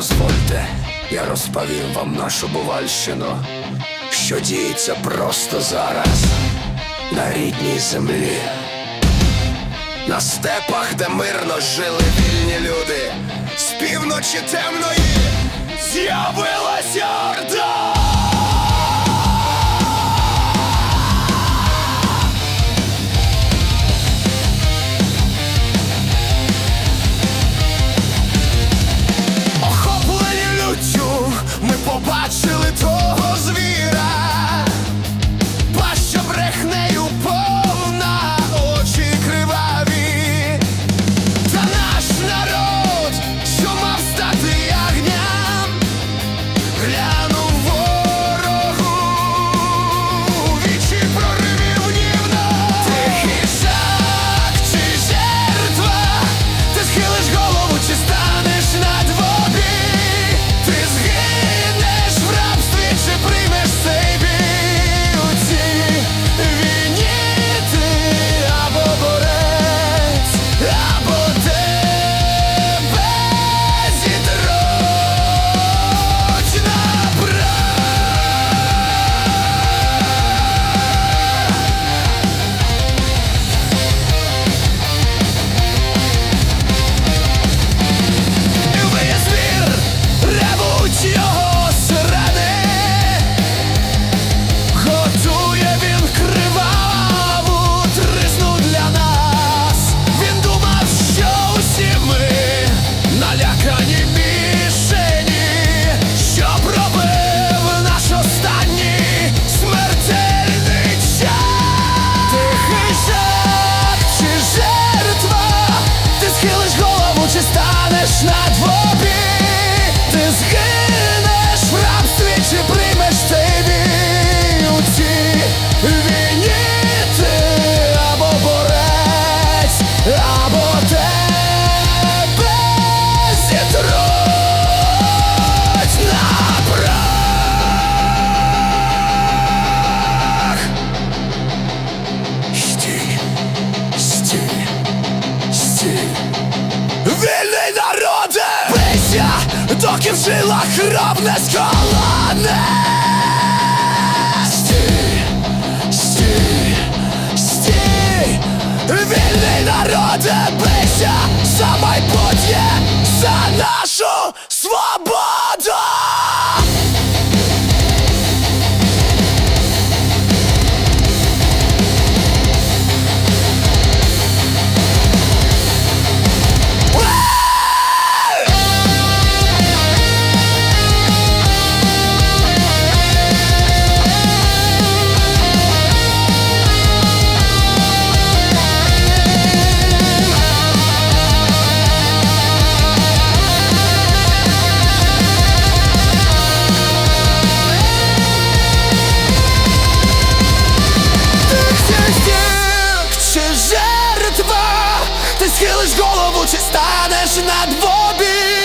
дозвольте, я розповім вам нашу бувальщину, що діється просто зараз на рідній землі, на степах, де мирно жили вільні люди, з півночі темної з'явилася. поки в жилах храп не! Скалане Стій, стій, стій! Вільний народе бийся за майбутнє, за нашу свободу! втік чи жертва, ти схилиш голову, чи станеш на надвобі.